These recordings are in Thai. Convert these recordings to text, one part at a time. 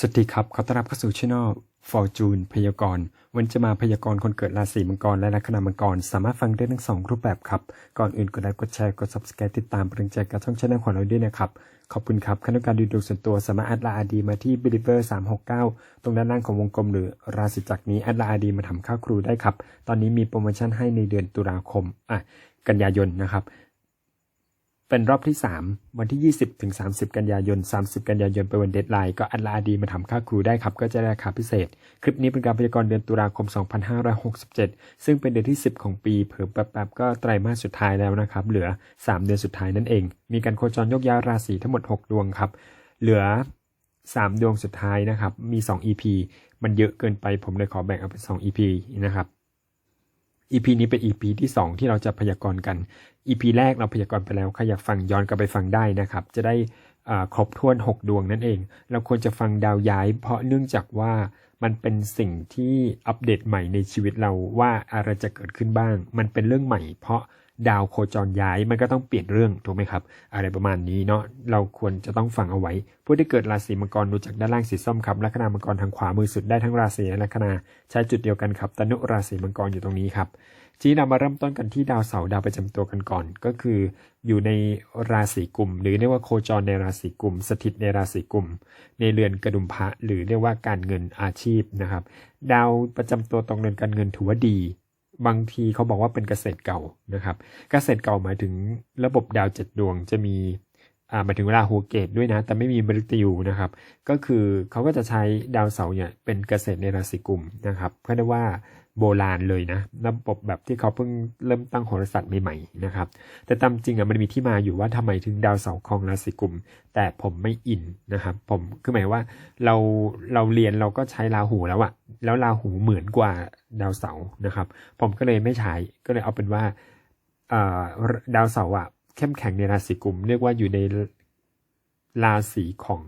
สวัสดีครับ ขอต้อนรับเข้าสู่ช่อง Fortune พยากรณ์วันจะมาพยากรณ์คนเกิดราศีมังกรและลัคนามังกร สามารถฟังได้ทั้งสองรูปแบบครับ ก่อนอื่นกดไลค์กดแชร์กด subscribe ติดตามเป็นกำลังใจกับช่องช่องของเราด้วยนะครับ ขอบคุณครับขั้นการดูดวงส่วนตัวสามารถแอดไลน์อดีมาที่ believer 369 ตรงด้านล่างของวงกลมหรือราศีจักรนี้แอดไลน์อดีมาทำค่าครูได้ครับ ตอนนี้มีโปรโมชั่นให้ในเดือนตุลาคมอะกันยายนนะครับ เป็นรอบที่ 3 วันที่ 20 ถึง 30 กันยายน 30 กันยายนเป็นวันเดทไลน์ก็อัดลาดีมาทำค่าครูได้ครับ ก็จะได้ราคาพิเศษ คลิปนี้เป็นการพยากรณ์เดือนตุลาคม 2567 ซึ่งเป็นเดือนที่ 10 ของปีเผิ่มแป๊บๆก็ไตรมาสสุดท้ายแล้วนะครับ เหลือ 3 เดือนสุดท้ายนั่นเอง มีการโคจรยกย้ายราศีทั้งหมด 6 ดวงครับ เหลือ 3 ดวงสุดท้ายนะครับ มี 2 EP มันเยอะเกินไปผมเลยขอแบ่งเอาเป็น 2 EP นะครับ EP นี้เป็น EP ที่ 2 ที่เราจะพยากรณ์กัน EP แรกเราพยากรณ์ไปแล้วใครอยากฟังย้อนกลับไปฟังได้นะครับ จะได้ครบถ้วน 6 ดวงนั่นเอง เราควรจะฟังดาวย้าย เพราะเนื่องจากว่ามันเป็นสิ่งที่อัปเดตใหม่ในชีวิตเราว่าอะไรจะเกิดขึ้นบ้าง มันเป็นเรื่องใหม่ เพราะ ดาวโคจรย้ายมันก็ต้องเปลี่ยนเรื่องถูกไหมครับ อะไรประมาณนี้เนาะเราควรจะต้องฟังเอาไว้ ผู้ที่เกิดราศีมังกรดูจากด้านล่างสีส้มครับลัคนามังกรทางขวามือสุดได้ทั้งราศีและลัคนาใช้จุดเดียวกันครับตนุราศีมังกรอยู่ตรงนี้ครับทีนี้เรามาเริ่มต้นกันที่ดาวเสาร์ดาวประจำตัวกันก่อน ก็คืออยู่ในราศีกุม หรือเรียกว่าโคจรในราศีกุม สถิตในราศีกุม ในเรือนกระดุมพระหรือเรียกว่าการเงินอาชีพนะครับ ดาวประจำตัวตรงเรือนการเงินถือว่าดี บางทีเขาบอกว่าเป็นเกษตรเก่านะครับ เกษตรเก่าหมายถึงระบบดาวเจ็ดดวงจะมีอ่าหมายถึงเวลาโฮเกตด้วยนะ แต่ไม่มีมฤตยูนะครับ ก็คือเขาก็จะใช้ดาวเสาร์เนี่ยเป็นเกษตรในราศีกุมนะครับก็ได้ว่า โบราณเลยนะระบบแบบที่เขาเพิ่งเริ่มตั้งโหราศาสตร์ใหม่ๆนะครับ แต่ตามจริงอะมันมีที่มาอยู่ว่าทำไมถึงดาวเสาร์ครองราศีกุม แต่ผมไม่อินนะครับ ผมคือหมายว่าเราเราเรียนเราก็ใช้ราหูแล้วอะแล้วราหูเหมือนกว่าดาวเสาร์นะครับ ผมก็เลยไม่ใช้ก็เลยเอาเป็นว่าอ่าดาวเสาร์อะเข้มแข็งในราศีกุม เรียกว่าอยู่ในราศีของ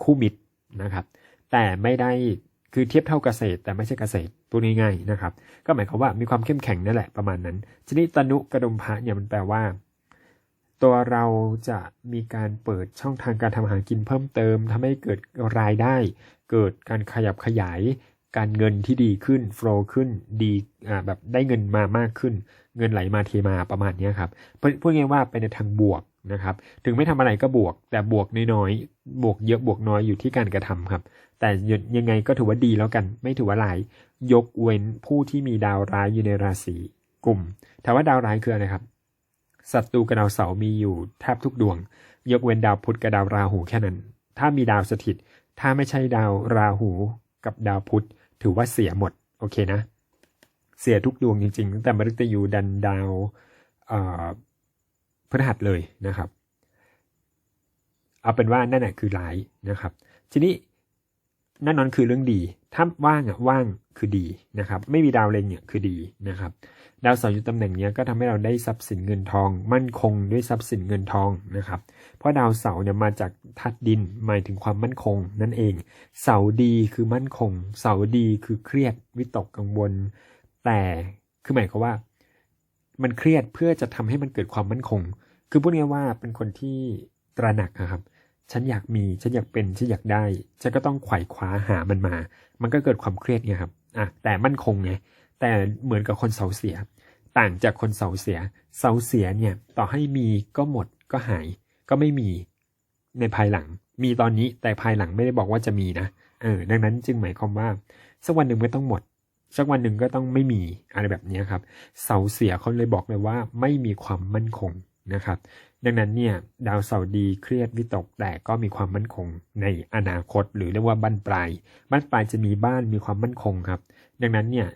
คู่มิตรนะครับ แต่ไม่ได้คือเทียบเท่าเกษตรแต่ไม่ใช่เกษตร พูดง่ายๆนะครับ ก็หมายความว่ามีความเข้มแข็งนั่นแหละประมาณนั้นทีนี้ตนุกระดมพระเนี่ยมันแปลว่า ตัวเราจะมีการเปิดช่องทางการทำหากินเพิ่มเติมทำให้เกิดรายได้ เกิดการขยับขยาย การเงินที่ดีขึ้นโฟล์ขึ้นดีอ่าแบบได้เงินมามากขึ้น เงินไหลมาเทมาประมาณนี้ครับพูดง่ายๆว่าไปในทางบวกนะครับ ถึงไม่ทำอะไรก็บวก แต่บวกน้อยๆบวกเยอะบวกน้อยอยู่ที่การกระทำครับ แต่ยังไงก็ถือว่าดีแล้วกัน ไม่ถือว่าร้ายยกเว้นผู้ที่มีดาวร้ายอยู่ในราศีกลุ่มถามว่าดาวร้ายคืออะไรครับศัตรูกับดาวเสาร์มีอยู่แทบทุกดวง ยกเว้นดาวพุธกับดาวราหูแค่นั้น ถ้ามีดาวสถิต ถ้าไม่ใช่ดาวราหูกับดาวพุธ ถือว่าเสียหมด โอเคนะ เสียทุกดวงจริงๆตั้งแต่มฤตยูดันดาวพฤหัสเลยนะครับ เอาเป็นว่านั่นแหะคือร้ายนะครับ ทีนี้ แน่นอนคือเรื่องดี ถ้าว่างอะว่างคือดีนะครับ ไม่มีดาวเล็งเนี่ยคือดีนะครับ ดาวเสาร์อยู่ตำแหน่งเนี้ยก็ทำให้เราได้ทรัพย์สินเงินทอง มั่นคงด้วยทรัพย์สินเงินทองนะครับ เพราะดาวเสาร์เนี่ยมาจากธาตุดินหมายถึงความมั่นคง นั่นเอง เสาร์ดีคือมั่นคง เสาร์ดีคือเครียดวิตกกังวล แต่คือหมายความว่า มันเครียดเพื่อจะทำให้มันเกิดความมั่นคง คือพูดง่ายว่าเป็นคนที่ตระหนักอะครับ ฉันอยากมี ฉันอยากเป็น ฉันอยากได้ ฉันก็ต้องไขว่คว้าหามันมา มันก็เกิดความเครียดไงครับ อะ แต่มั่นคงไง แต่เหมือนกับคนเสาเสีย ต่างจากคนเสาเสีย เสาเสียเนี่ย ต่อให้มีก็หมด ก็หาย ก็ไม่มีในภายหลัง มีตอนนี้ แต่ภายหลังไม่ได้บอกว่าจะมีนะ เออ ดังนั้นจึงหมายความว่า สักวันหนึ่งไม่ต้องหมด สักวันหนึ่งก็ต้องไม่มี อะไรแบบนี้ครับ เสาเสียเขาเลยบอกเลยว่า ไม่มีความมั่นคงนะครับ ดังนั้นเนี่ยดาวเสาร์ดีเครียดวิตกแต่ก็มีความมั่นคงในอนาคต หรือเรียกว่าบั้นปลายบั้นปลายจะมีบ้านมีความมั่นคงครับ ดังนั้นเนี่ย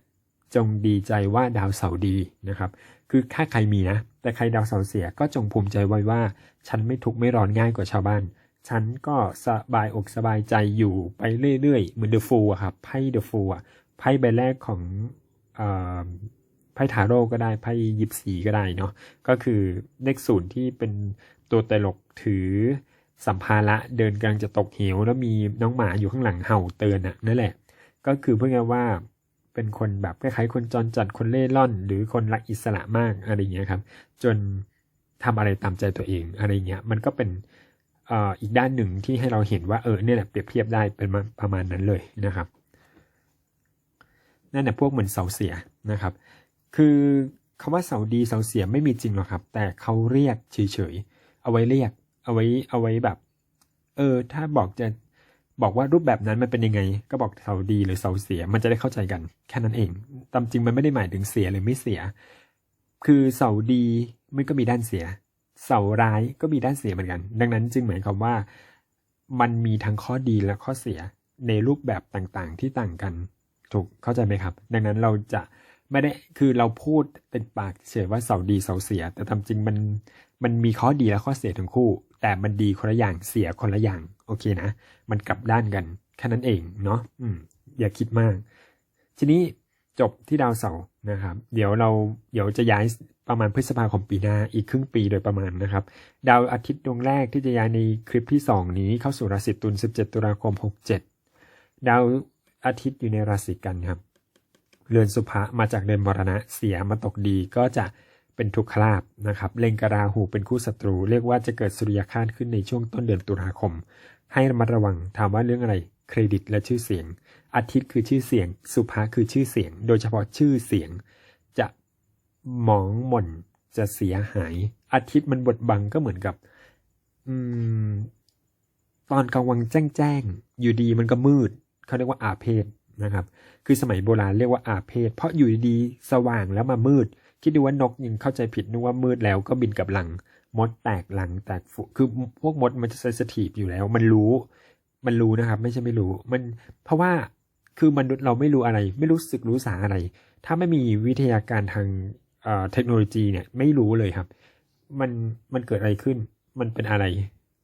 จงดีใจว่าดาวเสาร์ดีนะครับคือถ้าใครมีนะ แต่ใครดาวเสาร์เสียก็จงภูมิใจไว้ว่า ฉันไม่ทุกข์ไม่ร้อนง่ายกว่าชาวบ้าน ฉันก็สบายอกสบายใจอยู่ไปเรื่อยๆเหมือนเดอะฟูอะครับไพ่เดอะฟูอะไพ่ใบแรกของอ พ่ทาโร่ก็ได้ไพ่ยิปซีก็ได้เนาะก็คือเลขศูนย์ที่เป็นตัวตลกถือสัมภาระเดินกำลังจะตกเหว แล้วมีน้องหมาอยู่ข้างหลังเห่าเตือนอะนั่นแหละ ก็คือเพื่อว่าเป็นคนแบบคล้ายๆคนจรจัดคนเล่ร่อน หรือคนรักอิสระมากอะไรเงี้ยครับ จนทำอะไรตามใจตัวเองอะไรเงี้ยมันก็เป็นอีกด้านหนึ่งที่ให้เราเห็นว่าเออเนี่ยแหละเปรียบเทียบได้เป็นประมาณนั้นเลยนะครับนั่นแหละพวกเหมือนเสาเสียนะครับ คือคำว่าเสาดีเสาเสียไม่มีจริงหรอกครับ แต่เขาเรียกเฉยๆเอาไว้เรียก เอาไว้เอาไว้แบบ เออ ถ้าบอกจะบอกว่ารูปแบบนั้นมันเป็นยังไง ก็บอกเสาดีหรือเสาเสีย มันจะได้เข้าใจกัน แค่นั้นเอง ตามจริงมันไม่ได้หมายถึงเสียหรือไม่เสีย คือเสาดีมันก็มีด้านเสีย เสาร้ายก็มีด้านเสียเหมือนกัน ดังนั้นจึงหมายความว่ามันมีทั้งข้อดีและข้อเสียในรูปแบบต่างๆ ที่ต่างกัน ถูกเข้าใจไหมครับ ดังนั้นเราจะ ไม่ได้คือเราพูดเป็นปากเฉยว่าเสาดีเสาเสีย แต่ตาจริงมันมันมีข้อดีและข้อเสียทั้งคู่ แต่มันดีคนละอย่างเสียคนละอย่าง โอเคนะ มันกลับด้านกันแค่นั้นเองเนาะอืม อย่าคิดมาก ทีนี้จบที่ดาวเสาร์นะครับ เดี๋ยวเราเดี๋ยวจะย้ายประมาณพฤษภาคมปีหน้าอีกครึ่งปีโดยประมาณนะครับ ดาวอาทิตย์ดวงแรกที่จะย้ายในคลิปที่ 2 นี้เข้าสู่ราศีตุล17 ตุลาคม 67 ดาวอาทิตย์อยู่ในราศีกันครับ เรือนสุภะมาจากเรือนมรณะเสียมาตกดีก็จะเป็นทุกขลาบนะครับเล็งกราหูเป็นคู่ศัตรู เรียกว่าจะเกิดสุริยคาตขึ้นในช่วงต้นเดือนตุลาคม ให้ระมัดระวังถามว่าเรื่องอะไรเครดิตและชื่อเสียง อาทิตย์คือชื่อเสียง สุภาคือชื่อเสียง โดยเฉพาะชื่อเสียง จะหมองหม่นจะเสียหาย อาทิตย์มันบดบังก็เหมือนกับ อืม ตอนกลางวันแจ้งแจ้งอยู่ดีมันก็มืดเขาเรียกว่าอาเพศ นะครับ คือสมัยโบราณเรียกว่าอาเพศ เพราะอยู่ดีๆสว่างแล้วมามืด คิดดูว่านกยังเข้าใจผิดนึกว่ามืดแล้วก็บินกับหลัง มดแตกหลังแตกฝูคือพวกมดมันจะเซนสทีฟอยู่แล้ว มันรู้ มันรู้นะครับ ไม่ใช่ไม่รู้ มันเพราะว่าคือมนุษย์เราไม่รู้อะไร ไม่รู้สึกรู้สาอะไร ถ้าไม่มีวิทยาการทางเเทคโนโลยีเนี่ยไม่รู้เลยครับ มันมันเกิดอะไรขึ้น มันเป็นอะไร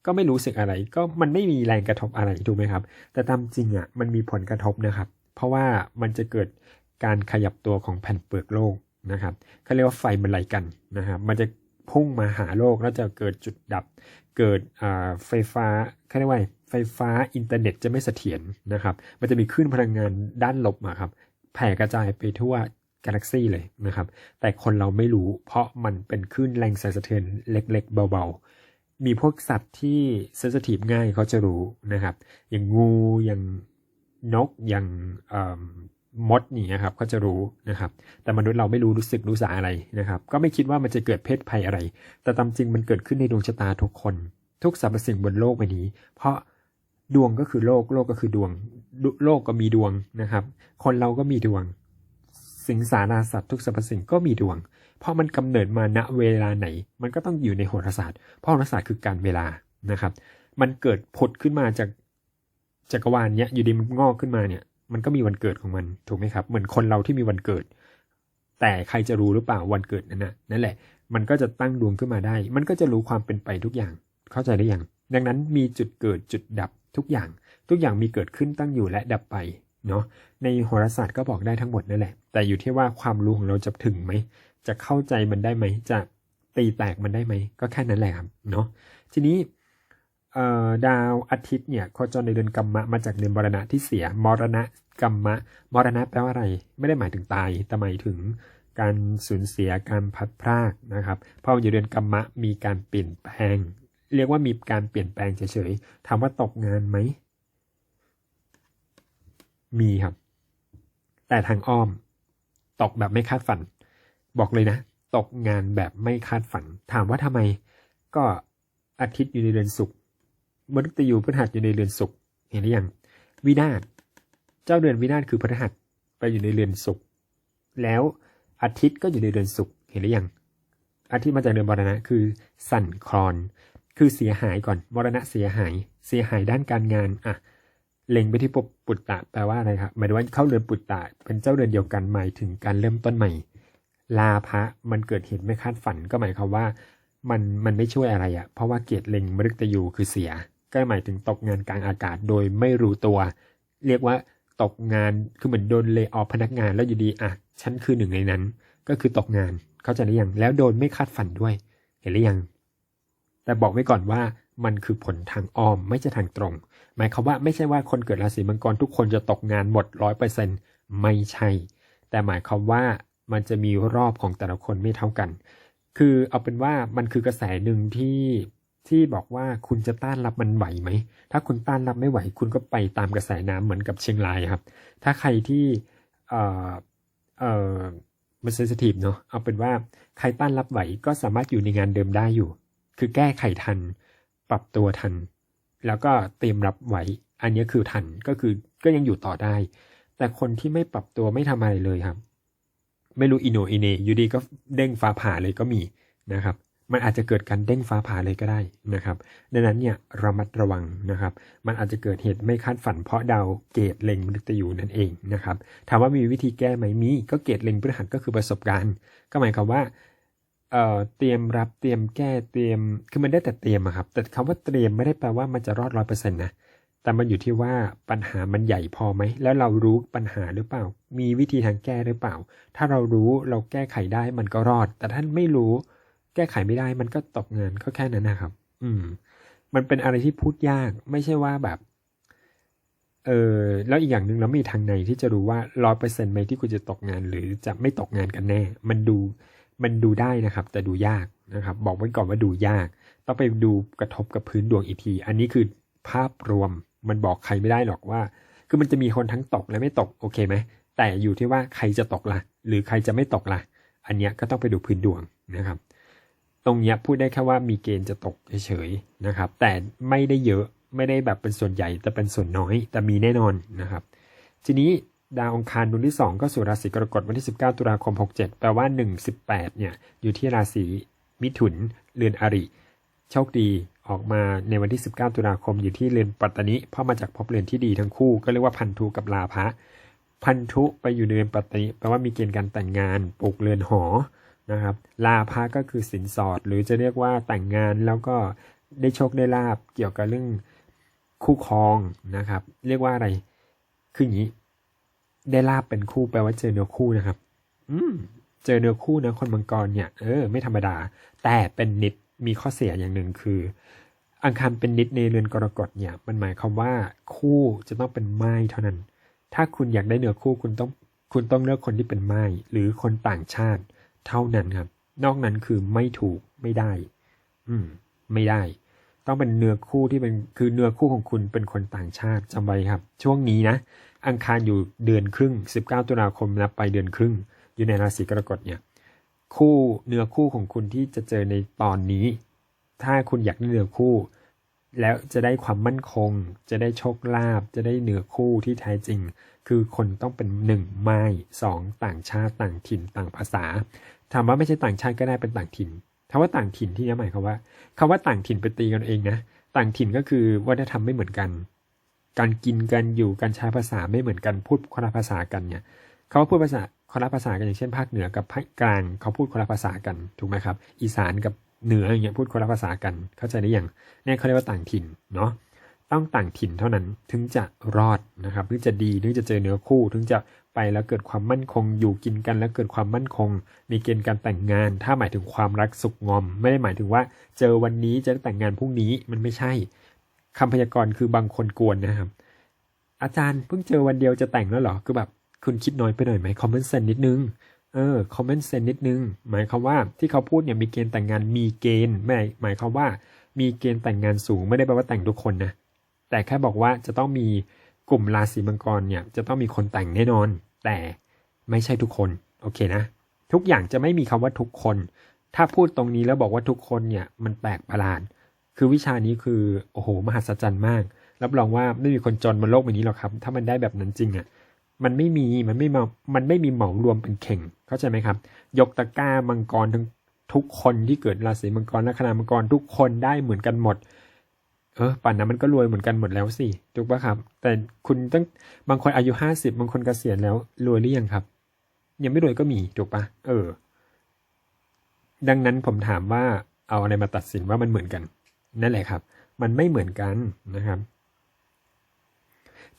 ก็ไม่รู้สึกอะไร ก็มันไม่มีแรงกระทบอะไรถูกไหมครับ แต่ตามจริงอะมันมีผลกระทบนะครับ เพราะว่ามันจะเกิดการขยับตัวของแผ่นเปลือกโลกนะครับเขาเรียกว่าไฟมันไหลกันนะครับ มันจะพุ่งมาหาโลกแล้วจะเกิดจุดดับ เกิดไฟฟ้าเขาเรียกว่าไฟฟ้าอินเทอร์เน็ตจะไม่เสถียรนะครับ มันจะมีคลื่นพลังงานด้านลบมาครับ แผ่กระจายไปทั่วกาแล็กซี่เลยนะครับ แต่คนเราไม่รู้ เพราะมันเป็นคลื่นแรงสั่นสะเทือนเล็ก ๆ เบาๆ มีพวกสัตว์ที่เซนซิทีฟง่ายเขาจะรู้นะครับ อย่างงู อย่าง นกอย่างมดนี่นะครับเขาจะรู้นะครับ แต่มนุษย์เราไม่รู้รู้สึกรู้สาอะไรนะครับ ก็ไม่คิดว่ามันจะเกิดเพศภัยอะไร แต่ตามจริงมันเกิดขึ้นในดวงชะตาทุกคน ทุกสรรพสิ่งบนโลกใบนี้ เพราะดวงก็คือโลก โลกก็คือดวง โลกก็มีดวงนะครับ คนเราก็มีดวง สิงสาราสัตว์ทุกสรรพสิ่งก็มีดวง เพราะมันกำเนิดมาณเวลาไหน มันก็ต้องอยู่ในโหราศาสตร์ เพราะโหราศาสตร์คือการเวลานะครับ มันเกิดผุดขึ้นมาจาก จักรวาลเนี้ยอยู่ดีมันงอกขึ้นมาเนี่ย มันก็มีวันเกิดของมันถูกไหมครับ เหมือนคนเราที่มีวันเกิด แต่ใครจะรู้หรือเปล่าวันเกิดนั้นนะนั่นแหละ มันก็จะตั้งดวงขึ้นมาได้ มันก็จะรู้ความเป็นไปทุกอย่างเข้าใจได้ยังดังนั้นมีจุดเกิดจุดดับทุกอย่าง ทุกอย่างมีเกิดขึ้นตั้งอยู่และดับไปเนาะในโหราศาสตร์ก็บอกได้ทั้งหมดนั่นแหละ แต่อยู่ที่ว่าความรู้ของเราจะถึงไหม จะเข้าใจมันได้ไหม จะตีแตกมันได้ไหม ก็แค่นั้นแหละครับ เนาะ ทีนี้ ดาวอาทิตย์เนี่ยโคจรในเดือนกัมมะมาจากเดือนมรณะที่เสียมรณะกัมมะ มรณะแปลว่าอะไร ไม่ได้หมายถึงตาย แต่หมายถึงการสูญเสียการพัดพรากนะครับเพราะอยู่เดือนกัมมะมีการเปลี่ยนแปลง เรียกว่ามีการเปลี่ยนแปลงเฉยๆถามว่าตกงานไหม มีครับ แต่ทางอ้อม ตกแบบไม่คาดฝัน บอกเลยนะ ตกงานแบบไม่คาดฝัน ถามว่าทำไม ก็อาทิตย์อยู่ในเดือนศุกร์ มฤตยูพฤหัสอยู่ในเรือนศุกร์เห็นหรือยังวินาศเจ้าเดือนวินาศคือพฤหัสไปอยู่ในเรือนศุกร์แล้วอาทิตย์ก็อยู่ในเรือนศุกร์เห็นหรือยังอาทิตย์มาจากเดือนมรณะคือสั่นคลอน คือเสียหายก่อนมรณะเสียหาย เสียหายด้านการงานอะเล็งไปที่ปปุตตะแปลว่าอะไรครับหมายถึงว่าเข้าเรือนปุตตะเป็นเจ้าเรือนเดียวกันหมายถึงการเริ่มต้นใหม่ ลาภะมันเกิดเหตุไม่คาดฝันก็หมายความว่า มันมันไม่ช่วยอะไรอะ่ะเพราะว่าเกียรติเล็งมฤตยูคือเสีย ก็หมายถึงตกงานกลางอากาศโดยไม่รู้ตัว เรียกว่าตกงานคือเหมือนโดนเลออพนักงานแล้วอยู่ดีอะฉันคือหนึ่งในนั้น ก็คือตกงานเข้าใจหรือยังแล้วโดนไม่คาดฝันด้วย เห็นหรือยัง แต่บอกไว้ก่อนว่ามันคือผลทางอ้อมไม่ใช่ทางตรง หมายความว่าไม่ใช่ว่าคนเกิดราศีมังกรทุกคนจะตกงานหมดร้อยเปอร์เซ็นไม่ใช่ แต่หมายความว่ามันจะมีรอบของแต่ละคนไม่เท่ากัน คือเอาเป็นว่ามันคือกระแสหนึ่งที่ ที่บอกว่าคุณจะต้านรับมันไหวไหม ถ้าคุณต้านรับไม่ไหว คุณก็ไปตามกระแสน้ำเหมือนกับเชียงรายครับ ถ้าใครที่เอ่อเอ่อมันเซนซิทีฟเนาะ เอาเป็นว่าใครต้านรับไหวก็สามารถอยู่ในงานเดิมได้อยู่ คือแก้ไขทัน ปรับตัวทัน แล้วก็เตรียมรับไหว อันนี้คือทัน ก็คือก็ยังอยู่ต่อได้ แต่คนที่ไม่ปรับตัวไม่ทำอะไรเลยครับ ไม่รู้อินโนอิเนอยู่ดีก็เด้งฟ้าผ่าเลยก็มีนะครับ มันอาจจะเกิดการเด้งฟ้าผ่าเลยก็ได้นะครับ ดังนั้นเนี่ยระมัดระวังนะครับ มันอาจจะเกิดเหตุไม่คาดฝันเพราะดาวเกตเล็งมฤตยูนั่นเองนะครับ ถามว่ามีวิธีแก้ไหมมี ก็เกตเล็งพฤหัสก็คือประสบการณ์ ก็หมายความว่าเอ่อเตรียมรับเตรียมแก้เตรียม คือมันได้แต่เตรียมครับ แต่คำว่าเตรียมไม่ได้แปลว่ามันจะรอดร้อยเปอร์เซ็นต์นะ แต่มันอยู่ที่ว่าปัญหามันใหญ่พอไหม แล้วเรารู้ปัญหาหรือเปล่า มีวิธีทางแก้หรือเปล่า ถ้าเรารู้เราแก้ไขได้มันก็รอด แต่ท่านไม่รู้ แก้ไขไม่ได้มันก็ตกงานก็แค่นั้นนะครับ อืม มันเป็นอะไรที่พูดยากไม่ใช่ว่าแบบ เออแล้วอีกอย่างหนึ่งเราไม่มีทางไหนที่จะรู้ว่าร้อยเปอร์เซ็นต์ไหมที่คุณจะตกงาน หรือจะไม่ตกงานกันแน่ มันดูมันดูได้นะครับ แต่ดูยากนะครับ บอกไว้ก่อนว่าดูยาก ต้องไปดูกระทบกับพื้นดวงอีกที อันนี้คือภาพรวมมันบอกใครไม่ได้หรอกว่า คือมันจะมีคนทั้งตกและไม่ตกโอเคไหมแต่อยู่ที่ว่าใครจะตกละ่ะ หรือใครจะไม่ตกละ่ะ อันเนี้ยก็ต้องไปดูพื้นดวงนะครับ ตรงเนี้ยพูดได้แค่ว่ามีเกณฑ์จะตกเฉยๆนะครับ แต่ไม่ได้เยอะไม่ได้แบบเป็นส่วนใหญ่แต่เป็นส่วนน้อย แต่มีแน่นอนนะครับ ทีนี้ดาวองคารดวงที่ 2 ก็สู่ราศีกรกฎวันที่ 19 ตุลาคม 67 แปลว่า 1 18 เนี่ย อยู่ที่ราศีมิถุนเรือนอริ โชคดีออกมาในวันที่ 19 ตุลาคมอยู่ที่เรือนปัตตานิเพราะมาจากภพเรือนที่ดีทั้งคู่ ก็เรียกว่าพันธุกับลาภะพันธุไปอยู่ในเรือนปัตตานิแปลว่ามีเกณฑ์การแต่งงานปลูกเรือนหอ นะครับ ลาภะก็คือสินสอด หรือจะเรียกว่าแต่งงานแล้วก็ได้โชคได้ลาบเกี่ยวกับเรื่องคู่ครองนะครับ เรียกว่าอะไรคืออย่างนี้ ได้ลาบเป็นคู่แปลว่าเจอเนื้อคู่นะครับ อืมเจอเนื้อคู่นะคนมังกรเนี่ยเออไม่ธรรมดา แต่เป็นนิดมีข้อเสียอย่างหนึ่งคือ อังคารเป็นนิดในเรือนกรกฎเนี่ย มันหมายความว่าคู่จะต้องเป็นไม้เท่านั้น ถ้าคุณอยากได้เนื้อคู่คุณต้องคุณต้องเลือกคนที่เป็นไม้หรือคนต่างชาติ เท่านั้นครับ นอกนั้นคือไม่ถูกไม่ได้ อืม ไม่ได้ ต้องเป็นเนื้อคู่ที่เป็นคือเนื้อคู่ของคุณเป็นคนต่างชาติจำไว้ครับ ช่วงนี้นะอังคารอยู่เดือนครึ่ง 19 ตุลาคมนับไปเดือนครึ่ง อยู่ในราศีกรกฎเนี่ย คู่เนื้อคู่ของคุณที่จะเจอในตอนนี้ ถ้าคุณอยากได้เนื้อคู่ แล้วจะได้ความมั่นคง จะได้โชคลาภจะได้เหนือคู่ที่แท้จริง คือคนต้องเป็นหนึ่งไม้สองต่างชาติต่างถิ่นต่างภาษาถามว่าไม่ใช่ต่างชาติก็ได้เป็นต่างถิ่นคำว่าต่างถิ่นที่นี่หมายความว่าคำว่าต่างถิ่นไปตีกันเองนะต่างถิ่นก็คือวัฒนธรรมไม่เหมือนกัน การกินกันอยู่การใช้ภาษาไม่เหมือนกันพูดคนละภาษากันเนี่ยเขาพูดภาษาคนละภาษากันอย่างเช่นภาคเหนือกับภาคกลาง เขาพูดคนละภาษากันถูกไหมครับ อีสานกับ เหนืออย่างเงี้ยพูดคนละภาษากันเข้าใจได้ยังเนี่ยเขาเรียกว่าต่างถิ่นเนาะต้องต่างถิ่นเท่านั้นถึงจะรอดนะครับถึงจะดีถึงจะเจอเนื้อคู่ถึงจะไปแล้วเกิดความมั่นคงอยู่กินกันแล้วเกิดความมั่นคง มีเกณฑ์การแต่งงาน ถ้าหมายถึงความรักสุขงอม ไม่ได้หมายถึงว่า เจอวันนี้จะแต่งงานพรุ่งนี้มันไม่ใช่คำพยากรณ์คือบางคนกวนนะครับ อาจารย์เพิ่งเจอวันเดียวจะแต่งแล้วเหรอคือแบบคุณคิดน้อยไปหน่อยไหมคอมเมนต์เซนนิดนึง เออคอมเมนต์เซนนิดนึง หมายความว่าที่เขาพูดเนี่ยมีเกณฑ์แต่งงานมีเกณฑ์ไม่หมายความว่ามีเกณฑ์แต่งงานสูงไม่ได้แปลว่าแต่งทุกคนนะแต่แค่บอกว่าจะต้องมีกลุ่มราศีมังกรเนี่ยจะต้องมีคนแต่งแน่นอน แต่ไม่ใช่ทุกคนโอเคนะ ทุกอย่างจะไม่มีคำว่าทุกคน ถ้าพูดตรงนี้แล้วบอกว่าทุกคนเนี่ยมันแปลกประหลาดคือวิชานี้คือโอ้โหมหัศจรรย์มาก รับรองว่าไม่มีคนจนบนโลกใบนี้หรอกครับ ถ้ามันได้แบบนั้นจริงอะ่ะ มันไม่มีมันไม่มามันไม่มีเหมารวมเป็นเข่ง เข้าใจไหมครับ ยกตะก้ามังกรทั้งทุกคนที่เกิดราศีมังกรละคณามังกรทุกคนได้เหมือนกันหมด เออป่านนั้นมันก็รวยเหมือนกันหมดแล้วสิถูกปะครับ แต่คุณต้องบางคนอายุห้าสิบบางคนเกษียณแล้วรวยหรือยังครับ ยังไม่รวยก็มีถูกปะเออ ดังนั้นผมถามว่าเอาอะไรมาตัดสินว่ามันเหมือนกัน นั่นแหละครับ มันไม่เหมือนกันนะครับ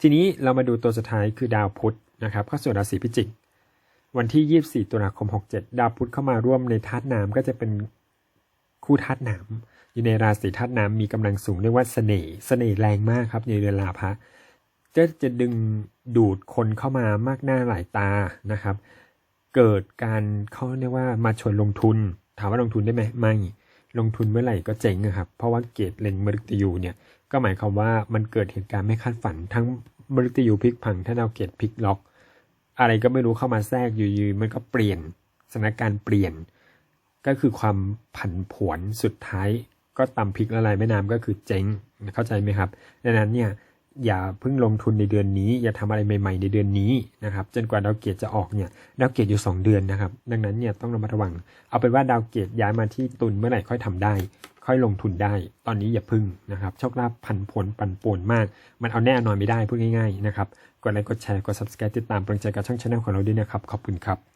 ทีนี้เรามาดูตัวสุดท้ายคือดาวพุธนะครับเข้าสู่ราศีพิจิก วันที่ 24 ตุลาคม 67 ดาวพุธเข้ามาร่วมในธาตุน้ำก็จะเป็นคู่ธาตุน้ำอยู่ในราศีธาตุน้ำมีกำลังสูงเรียกว่าเสน่ห์เสน่ห์แรงมากครับในเรือนลาภะก็จะดึงดูดคนเข้ามามากหน้าหลายตานะครับ เกิดการเขาเรียกว่ามาชวนลงทุน ถามว่าลงทุนได้ไหมไม่ลงทุนเมื่อไหร่ก็เจ๊งอะครับ เพราะว่าเกตเล็งมฤตยูเนี่ย ก็หมายความว่ามันเกิดเหตุการณ์ไม่คาดฝันทั้งมฤตยูพลิกผังถ้าดาวเกตพลิกล็อก อะไรก็ไม่รู้เข้ามาแทรกอยู่ๆมันก็เปลี่ยนสถานการณ์เปลี่ยน ก็คือความผันผวนสุดท้าย ก็ตำพริกละลายแม่น้ำก็คือเจ๊งเข้าใจไหมครับดังนั้นเนี่ยอย่าเพิ่งลงทุนในเดือนนี้ อย่าทำอะไรใหม่ๆในเดือนนี้นะครับจนกว่าดาวเกตจะออกเนี่ยดาวเกตอยู่ 2 เดือนนะครับ ดังนั้นเนี่ยต้องระมัดระวัง เอาเป็นว่าดาวเกตย้ายมาที่ตุลเมื่อไหร่ค่อยทำได้ ค่อยลงทุนได้ ตอนนี้อย่าพึ่งนะครับ โชคลาภพันผลปันป่วนมาก มันเอาแน่นอนไม่ได้พูดง่ายๆนะครับ กดไลค์กดแชร์กด subscribe ติดตามเป็นกำลังใจกับช่องช anel ของเราด้วยนะครับ ขอบคุณครับ